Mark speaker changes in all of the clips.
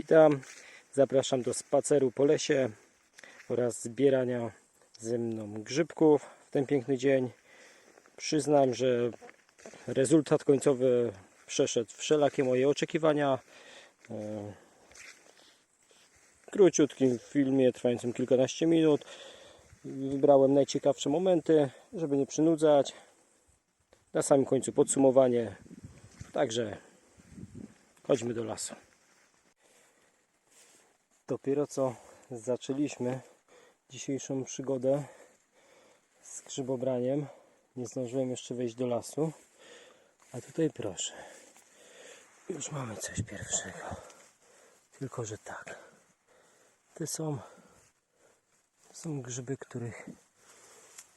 Speaker 1: Witam, zapraszam do spaceru po lesie oraz zbierania ze mną grzybków w ten piękny dzień. Przyznam, że rezultat końcowy przeszedł wszelakie moje oczekiwania. E, W króciutkim filmie trwającym kilkanaście minut wybrałem najciekawsze momenty, żeby nie przynudzać. Na samym końcu podsumowanie. Także chodźmy do lasu. Dopiero co zaczęliśmy dzisiejszą przygodę z grzybobraniem. Nie zdążyłem jeszcze wejść do lasu. A tutaj proszę. Już mamy coś pierwszego. Tylko, że tak. Te są, to są grzyby, których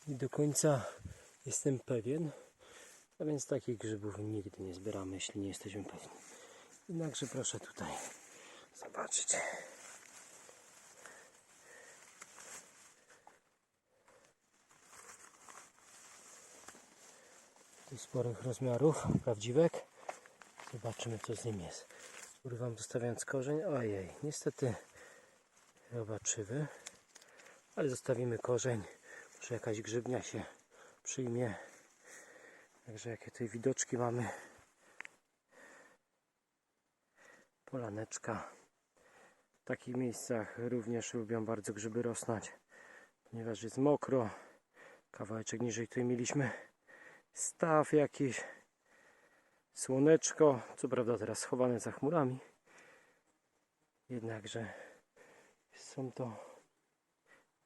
Speaker 1: nie do końca jestem pewien. A więc takich grzybów nigdy nie zbieramy, jeśli nie jesteśmy pewni. Jednakże proszę tutaj zobaczyć. Tu sporych rozmiarów, prawdziwek. Zobaczymy co z nim jest. Urywam zostawiając korzeń. Ojej, niestety robaczywy. Ale zostawimy korzeń. Może jakaś grzybnia się przyjmie. Także jakie tutaj widoczki mamy. Polaneczka. W takich miejscach również lubią bardzo grzyby rosnąć, ponieważ jest mokro. Kawałeczek niżej tutaj mieliśmy staw jakiś, słoneczko, co prawda teraz schowane za chmurami. Jednakże są to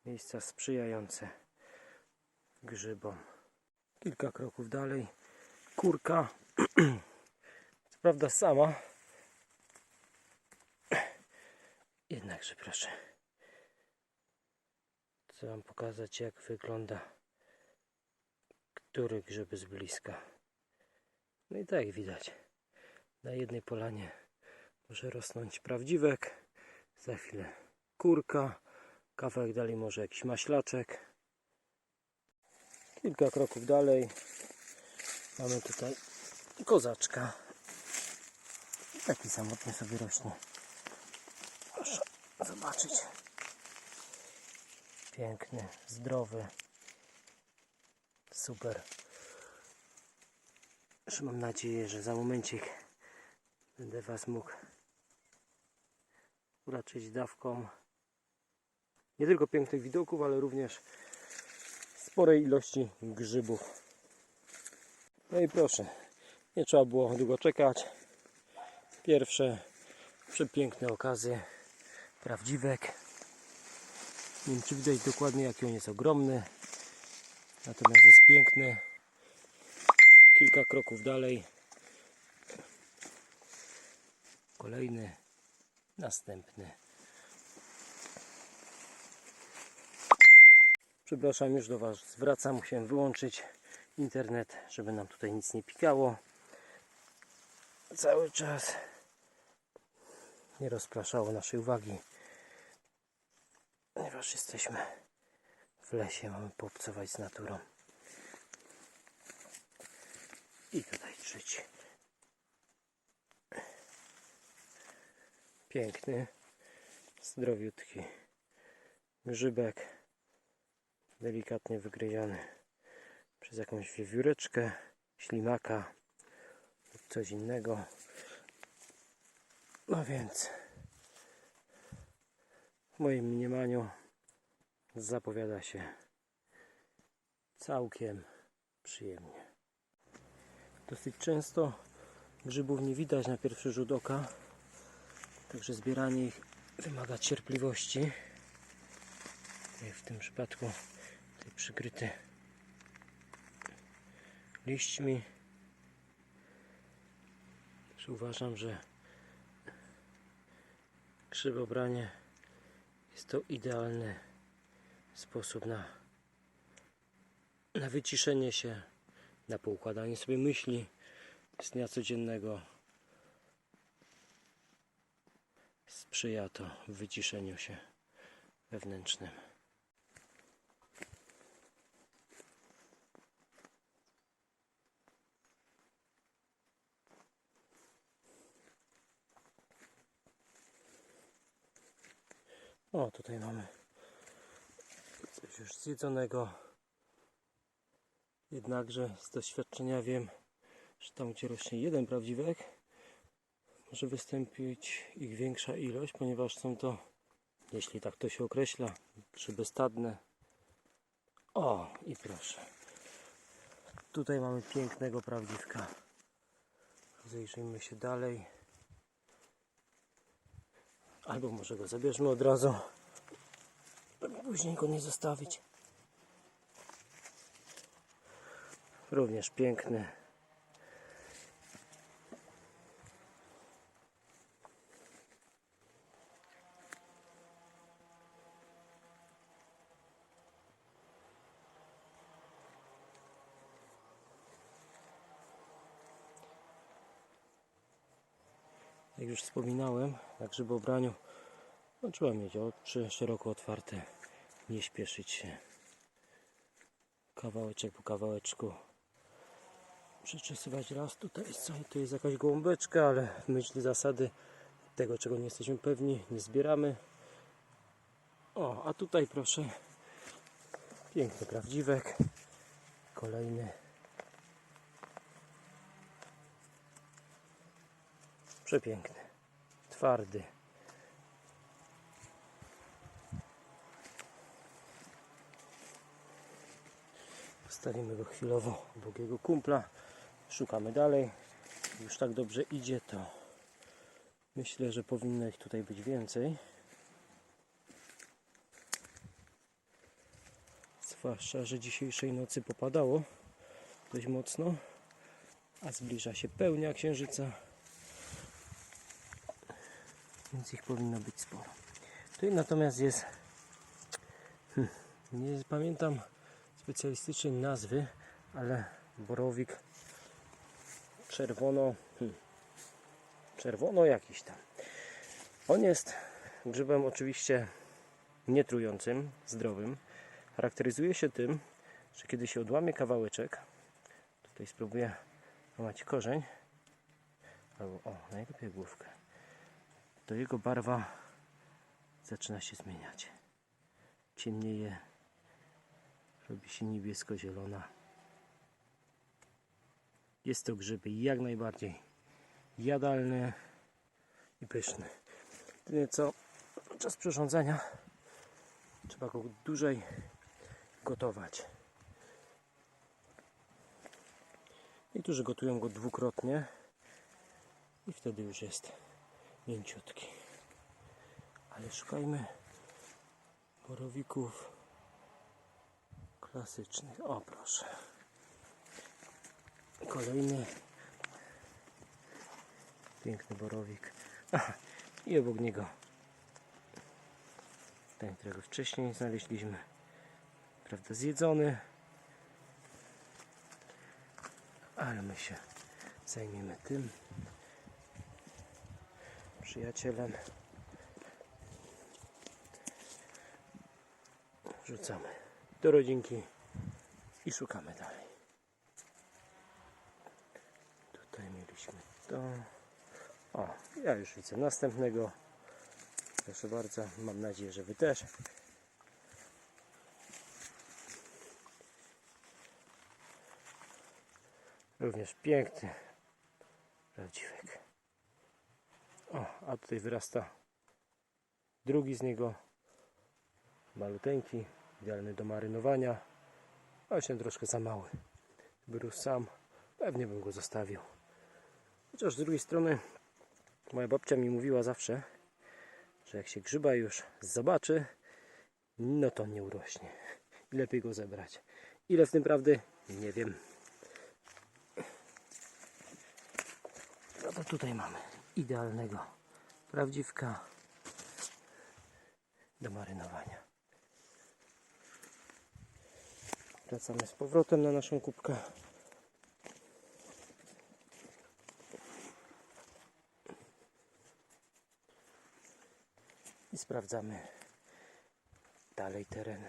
Speaker 1: miejsca sprzyjające grzybom. Kilka kroków dalej kurka, co prawda sama, jednakże proszę, chcę Wam pokazać jak wygląda który grzyby z bliska. No i tak widać, na jednej polanie może rosnąć prawdziwek, za chwilę kurka, kawałek dalej może jakiś maślaczek. Kilka kroków dalej mamy tutaj kozaczka. Taki samotnie sobie rośnie. Proszę zobaczyć. Piękny, zdrowy. Super. Już mam nadzieję, że za momencik będę Was mógł uraczyć dawką nie tylko pięknych widoków, ale również sporej ilości grzybów. No i proszę, nie trzeba było długo czekać. Pierwsze przepiękne okazje, prawdziwek. Nie wiem, czy widać dokładnie, jaki on jest ogromny. Natomiast jest piękny. Kilka kroków dalej. Kolejny, następny. Przepraszam, już do Was zwracam. Musiałem wyłączyć internet, żeby nam tutaj nic nie pikało. Cały czas nie rozpraszało naszej uwagi, ponieważ jesteśmy w lesie, mamy poobcować z naturą. I tutaj trzeci. Piękny, zdrowiutki grzybek, delikatnie wygryziony przez jakąś wiewióreczkę, ślimaka lub coś innego. No więc w moim mniemaniu zapowiada się całkiem przyjemnie. Dosyć często grzybów nie widać na pierwszy rzut oka, także zbieranie ich wymaga cierpliwości. Jak w tym przypadku tutaj przykryty liśćmi. Także uważam, że grzybobranie jest to idealny sposób na, na wyciszenie się, na poukładanie sobie myśli z dnia codziennego. Sprzyja to wyciszeniu się wewnętrznym. O, tutaj mamy coś już zjedzonego. Jednakże z doświadczenia wiem, że tam gdzie rośnie jeden prawdziwek, może wystąpić ich większa ilość, ponieważ są to, jeśli tak to się określa, grzyby stadne. O, i proszę. Tutaj mamy pięknego prawdziwka. Zajrzyjmy się dalej. Albo może go zabierzmy od razu, później go nie zostawić. Również piękny. Jak już wspominałem, na grzybobraniu no, trzeba mieć oczy szeroko otwarte, nie śpieszyć się. Kawałeczek po kawałeczku przeczesywać raz. Tutaj tu jest jakaś gołąbeczka, ale w myśl zasady tego, czego nie jesteśmy pewni, nie zbieramy. O, a tutaj proszę, piękny prawdziwek, kolejny. Przepiękny, twardy. Postawimy go chwilowo obok jego kumpla. Szukamy dalej. Już tak dobrze idzie, to myślę, że powinno ich tutaj być więcej. Zwłaszcza, że dzisiejszej nocy popadało dość mocno, a zbliża się pełnia księżyca więc ich powinno być sporo. Tutaj natomiast jest, hmm, nie pamiętam specjalistycznej nazwy, ale borowik czerwono, hmm, czerwono jakiś tam. On jest grzybem oczywiście nietrującym, zdrowym. Charakteryzuje się tym, że kiedy się odłamie kawałeczek, tutaj spróbuję łamać korzeń, albo o, najlepiej główkę to jego barwa zaczyna się zmieniać. Ciemnieje, robi się niebiesko-zielona. Jest to grzyby jak najbardziej jadalny i pyszny. Tyle co podczas przyrządzania trzeba go dłużej gotować. Niektórzy gotują go dwukrotnie i wtedy już jest mięciutki. Ale szukajmy borowików klasycznych. O proszę. Kolejny piękny borowik. Aha, i obok niego ten, którego wcześniej znaleźliśmy. Prawda, zjedzony. Ale my się zajmiemy tym przyjacielem. Rzucamy do rodzinki i szukamy dalej. Tutaj mieliśmy to. O, ja już widzę następnego. Proszę bardzo, mam nadzieję, że Wy też. Również piękny prawdziwek. O, a tutaj wyrasta drugi z niego. Maluteńki, idealny do marynowania. Właśnie troszkę za mały. Rósł sam, pewnie bym go zostawił. Chociaż z drugiej strony moja babcia mi mówiła zawsze, że jak się grzyba już zobaczy, no to nie urośnie. I lepiej go zebrać. Ile w tym prawdy? Nie wiem. No to tutaj mamy idealnego prawdziwka do marynowania. Wracamy z powrotem na naszą kubkę. I sprawdzamy dalej teren.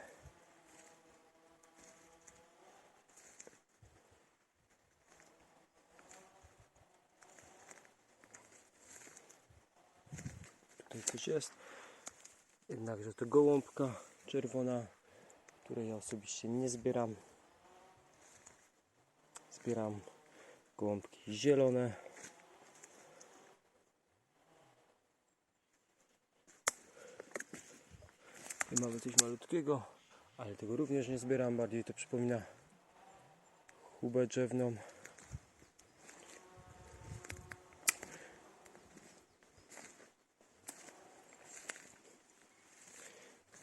Speaker 1: Tutaj coś jest. Jednakże to gołąbka czerwona, której ja osobiście nie zbieram. Zbieram gołąbki zielone. Tu mamy coś malutkiego, ale tego również nie zbieram. Bardziej to przypomina chubę drzewną.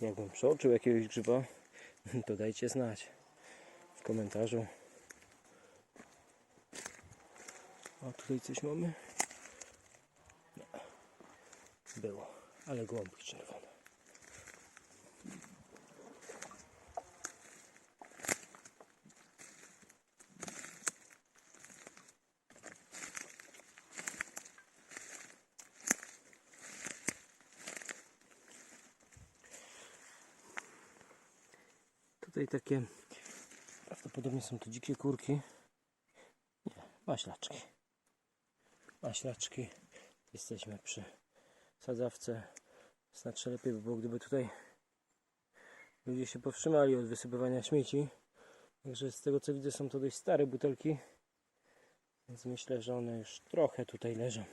Speaker 1: Jakbym przeoczył jakiegoś grzyba, to dajcie znać w komentarzu. A tutaj coś mamy? Nie. Było, ale gołąbki czerwone. Takie prawdopodobnie są to dzikie kurki. Nie, maślaczki. Maślaczki. Jesteśmy przy sadzawce. Znacznie lepiej by było, gdyby tutaj ludzie się powstrzymali od wysypywania śmieci. Także z tego co widzę są to dość stare butelki. Więc myślę, że one już trochę tutaj leżą.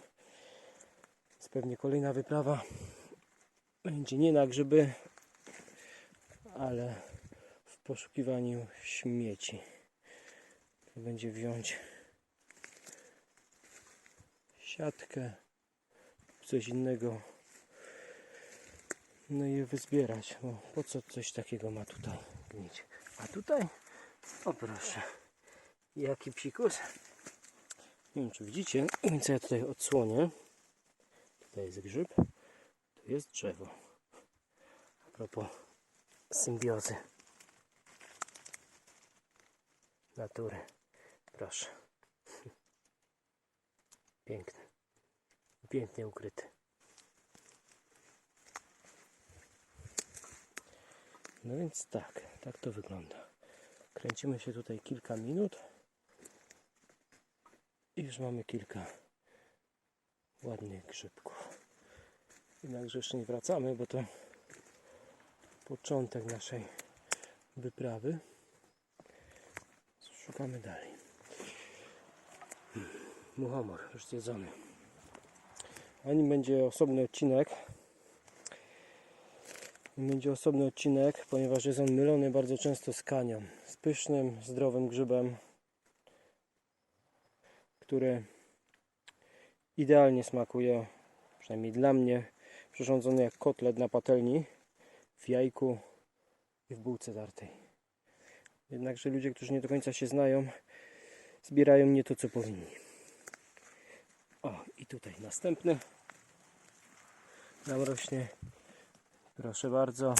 Speaker 1: Więc pewnie kolejna wyprawa będzie nie na grzyby, ale poszukiwaniu śmieci. Będzie wziąć siatkę, coś innego. No i je wyzbierać. Bo po co coś takiego ma tutaj gnić? A tutaj, o proszę, jaki psikus. Nie wiem czy widzicie, więc ja tutaj odsłonię. Tutaj jest grzyb, tu jest drzewo. A propos symbiozy natury. Proszę. Piękny. Pięknie ukryty. No więc tak, tak to wygląda. Kręcimy się tutaj kilka minut. I już mamy kilka ładnych grzybków. Jednakże jeszcze nie wracamy, bo to początek naszej wyprawy. Szukamy dalej. Muchomor już zjedzony. A nim będzie osobny odcinek. Będzie osobny odcinek, ponieważ jest on mylony bardzo często z kanią. Z pysznym, zdrowym grzybem, który idealnie smakuje, przynajmniej dla mnie, przyrządzony jak kotlet na patelni, w jajku i w bułce tartej. Jednakże ludzie, którzy nie do końca się znają, zbierają nie to, co powinni. O, i tutaj następny nam rośnie. Proszę bardzo.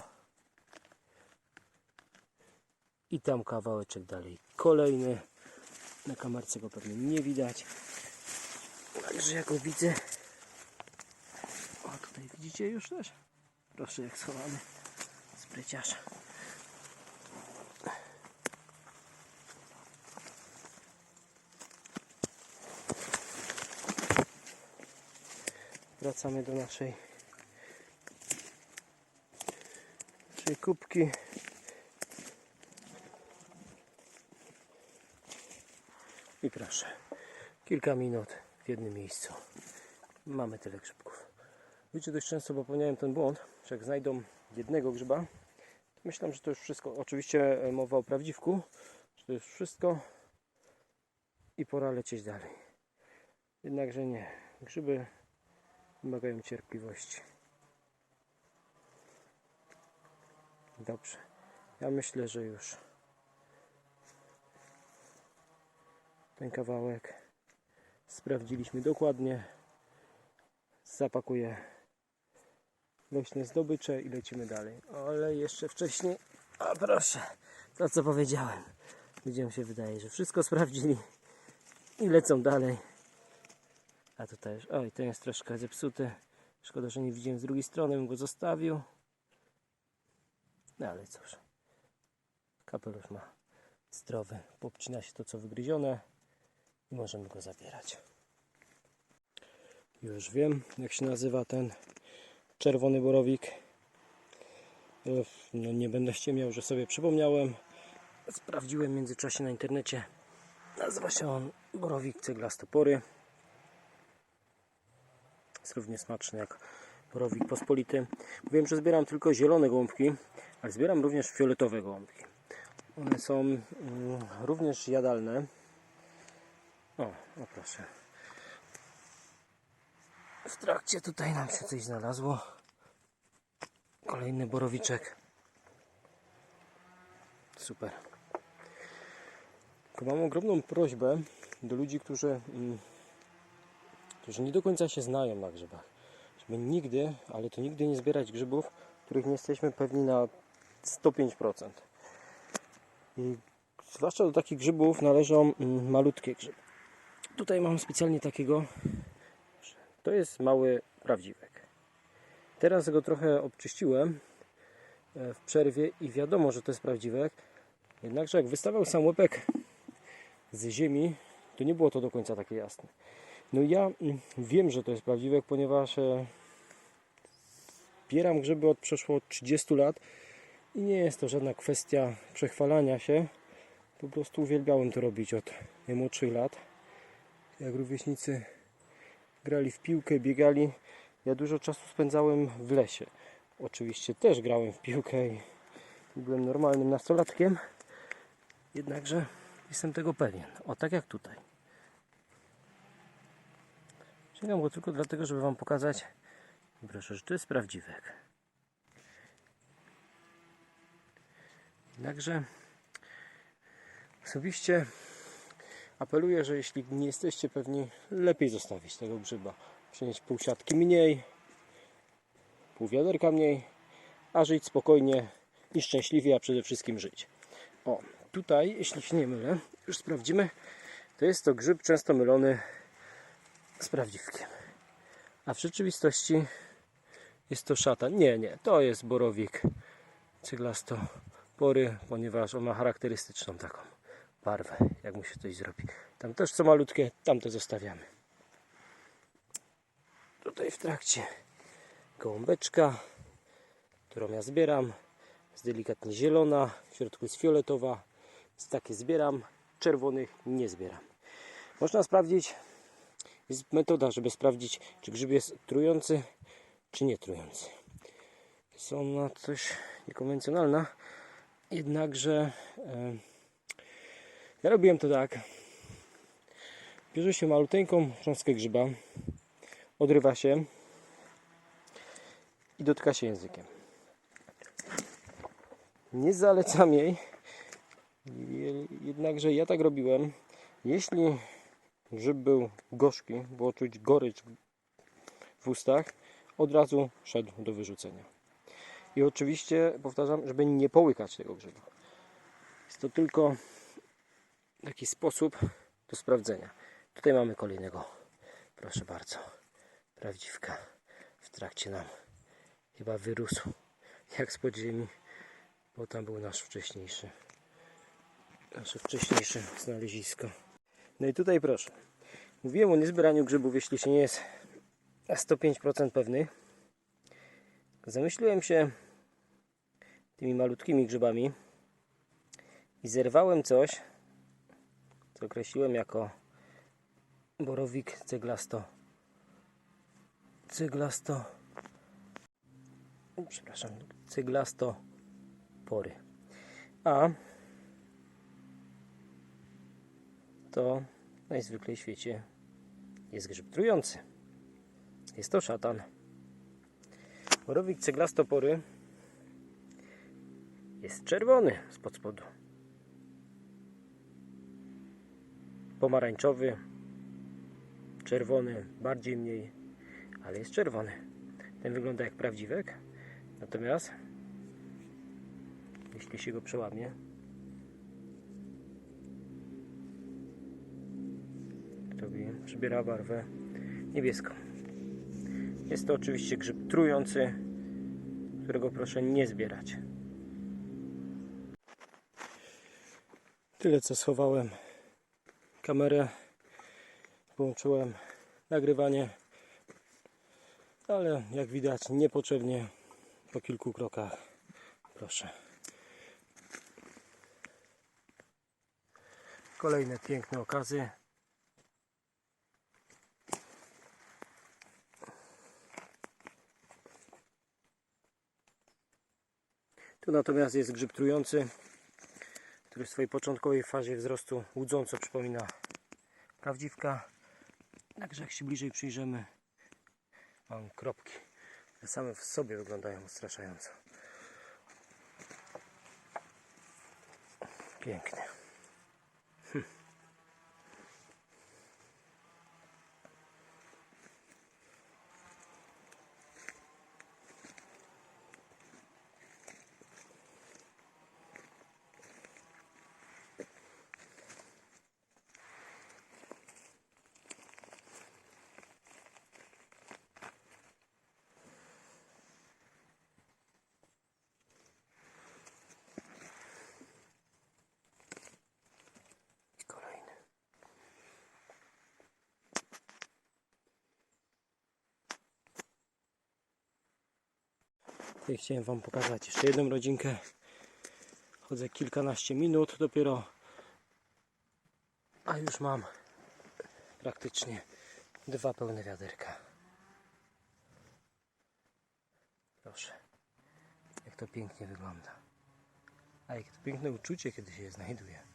Speaker 1: I tam kawałeczek dalej. Kolejny. Na kamerce go pewnie nie widać. Także ja go widzę. O, tutaj widzicie już też? Proszę, jak schowany. Spryciarz. Wracamy do naszej naszej kubki. I proszę, kilka minut w jednym miejscu. Mamy tyle grzybków. Wiecie, dość często popełniałem ten błąd, że jak znajdą jednego grzyba, to myślę, że to już wszystko. Oczywiście e, mowa o prawdziwku, że to już wszystko i pora lecieć dalej. Jednakże nie. Grzyby wymagają cierpliwości. Dobrze. Ja myślę, że już ten kawałek sprawdziliśmy dokładnie. Zapakuję leśne zdobycze i lecimy dalej. Ale jeszcze wcześniej, a proszę, to co powiedziałem. Ludziom się wydaje, że wszystko sprawdzili i lecą dalej. A tutaj już, oj, ten jest troszkę zepsuty. Szkoda, że nie widziałem z drugiej strony, bym go zostawił. No ale cóż. Kapelusz ma zdrowy. Popcina się to, co wygryzione i możemy go zabierać. Już wiem, jak się nazywa ten czerwony borowik. No nie będę ściemniał, że sobie przypomniałem. Sprawdziłem w międzyczasie na internecie. Nazywa się on borowik ceglastopory. Jest równie smaczny jak borowik pospolity. Wiem, że zbieram tylko zielone gołąbki, ale zbieram również fioletowe gołąbki. One są mm, również jadalne. O, o proszę. W trakcie tutaj nam się coś znalazło. Kolejny borowiczek. Super. Tylko mam ogromną prośbę do ludzi, którzy, mm, którzy nie do końca się znają na grzybach. Żeby nigdy, ale to nigdy nie zbierać grzybów, których nie jesteśmy pewni na 105%. I zwłaszcza do takich grzybów należą mm, malutkie grzyby. Tutaj mam specjalnie takiego. To jest mały prawdziwek. Teraz go trochę obczyściłem e, w przerwie i wiadomo, że to jest prawdziwek. Jednakże jak wystawał sam łepek z ziemi, to nie było to do końca takie jasne. No ja mm, wiem, że to jest prawdziwek, ponieważ e, zbieram grzyby od przeszło 30 lat i nie jest to żadna kwestia przechwalania się. Po prostu uwielbiałem to robić od najmłodszych lat. Jak rówieśnicy grali w piłkę, biegali, ja dużo czasu spędzałem w lesie. Oczywiście też grałem w piłkę i byłem normalnym nastolatkiem. Jednakże jestem tego pewien. O, tak jak tutaj. Sięgam go tylko dlatego, żeby Wam pokazać, i proszę, że to jest prawdziwek. Jednakże osobiście apeluję, że jeśli nie jesteście pewni, lepiej zostawić tego grzyba. Przynieść pół siatki mniej, pół wiaderka mniej, a żyć spokojnie i szczęśliwie, a przede wszystkim żyć. O, tutaj, jeśli się nie mylę, już sprawdzimy, to jest to grzyb często mylony z prawdziwkiem. A w rzeczywistości jest to szatan. Nie, nie, to jest borowik cyglastopory, ponieważ on ma charakterystyczną taką barwę, jak mu się coś zrobi. Tam też co malutkie, tam to zostawiamy. Tutaj w trakcie gołąbeczka, którą ja zbieram. Jest delikatnie zielona, w środku jest fioletowa. Więc takie zbieram, czerwonych nie zbieram. Można sprawdzić, jest metoda, żeby sprawdzić, czy grzyb jest trujący, czy nie trujący. Jest ona coś niekonwencjonalna, jednakże e, ja robiłem to tak. Bierze się maluteńką cząstkę grzyba, odrywa się i dotyka się językiem. Nie zalecam jej, je- jednakże ja tak robiłem. Jeśli grzyb był gorzki, było czuć gorycz w ustach, od razu szedł do wyrzucenia. I oczywiście powtarzam, żeby nie połykać tego grzyba. Jest to tylko taki sposób do sprawdzenia. Tutaj mamy kolejnego. Proszę bardzo. Prawdziwka. W trakcie nam chyba wyrósł. Jak z podziemi. Bo tam był nasz wcześniejszy. Nasze wcześniejsze znalezisko. No i tutaj proszę. Mówiłem o niezbieraniu grzybów, jeśli się nie jest na 105% pewny. Zamyśliłem się tymi malutkimi grzybami i zerwałem coś, co określiłem jako borowik ceglasto ceglasto przepraszam, ceglasto pory a to najzwyklej w świecie jest grzyb trujący. Jest to szatan. Borowik ceglasto pory jest czerwony spod spodu. Pomarańczowy, czerwony, bardziej mniej, ale jest czerwony. Ten wygląda jak prawdziwek, natomiast jeśli się go przełamie, przybiera barwę niebieską. Jest to oczywiście grzyb trujący, którego proszę nie zbierać. Tyle co schowałem kamerę, połączyłem nagrywanie, ale jak widać niepotrzebnie po kilku krokach proszę. Kolejne piękne okazy. Tu natomiast jest grzyb trujący, który w swojej początkowej fazie wzrostu łudząco przypomina prawdziwka. Także jak się bliżej przyjrzymy, mam kropki, które same w sobie wyglądają odstraszająco. Pięknie. I Tutaj chciałem Wam pokazać jeszcze jedną rodzinkę. Chodzę kilkanaście minut dopiero, a już mam praktycznie dwa pełne wiaderka. Proszę, jak to pięknie wygląda. A jak to piękne uczucie, kiedy się je znajduje.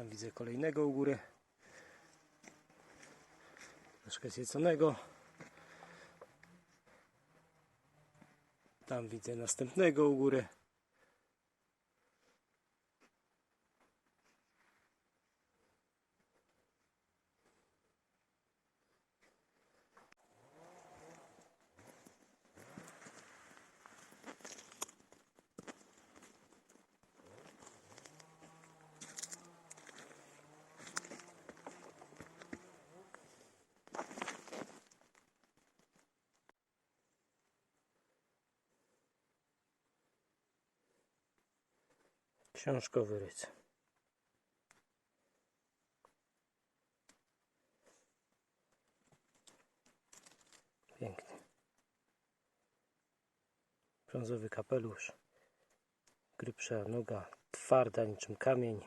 Speaker 1: Tam widzę kolejnego u góry. Troszkę zjeconego. Tam widzę następnego u góry. Książkowy rys. Piękny. Brązowy kapelusz. Grubsza noga, twarda niczym kamień.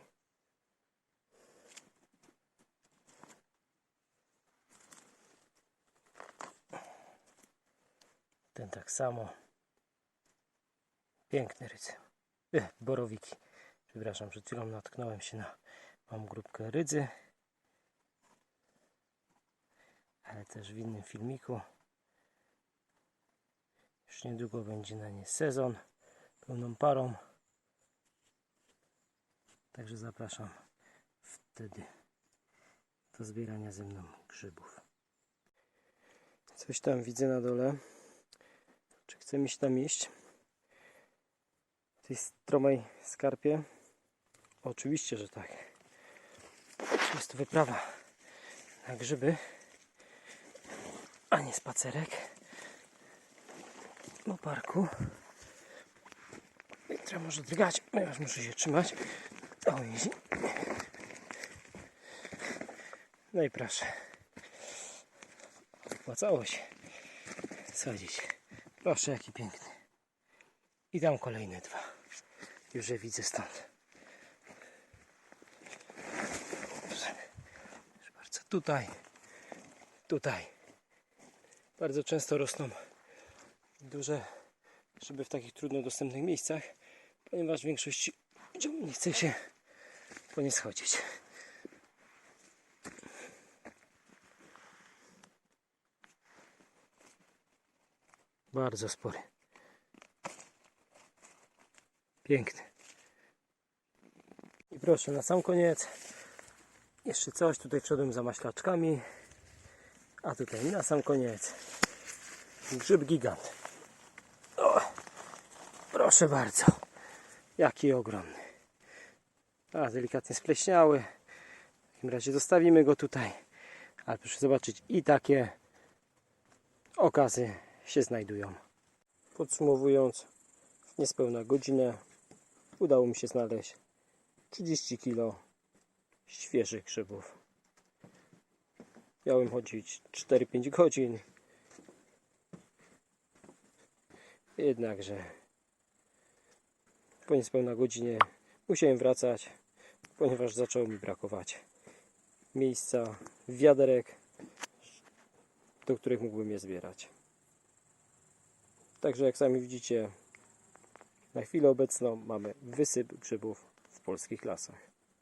Speaker 1: Ten tak samo. Piękny rydzy. E, borowiki. Przepraszam, przed chwilą natknąłem się na małą grupkę rydzy. Ale też w innym filmiku. Już niedługo będzie na nie sezon pełną parą. Także zapraszam wtedy do zbierania ze mną grzybów. Coś tam widzę na dole. Czy chce mi się tam iść? W tej stromej skarpie? Oczywiście, że tak. Jest to wyprawa na grzyby, a nie spacerek po parku. Trzeba może drgać, ponieważ muszę się trzymać. O, easy. No i proszę. Opłacało się. Proszę, jaki piękny. I tam kolejne dwa. Już je widzę stąd. Proszę bardzo, tutaj, tutaj. Bardzo często rosną duże grzyby w takich trudno dostępnych miejscach, ponieważ w większości ludziom nie chce się po nie schodzić. Bardzo spory. Piękny. I proszę, na sam koniec jeszcze coś. Tutaj wszedłem za maślaczkami. A tutaj na sam koniec grzyb gigant. O, proszę bardzo. Jaki ogromny. A, delikatnie spleśniały. W takim razie zostawimy go tutaj. Ale proszę zobaczyć, i takie okazy się znajdują. Podsumowując, niespełna godzinę udało mi się znaleźć 30 kg świeżych grzybów. Miałem chodzić 4-5 godzin. Jednakże po niespełna godzinie musiałem wracać, ponieważ zaczęło mi brakować miejsca, wiaderek, do których mógłbym je zbierać. Także jak sami widzicie, na chwilę obecną mamy wysyp grzybów w polskich lasach.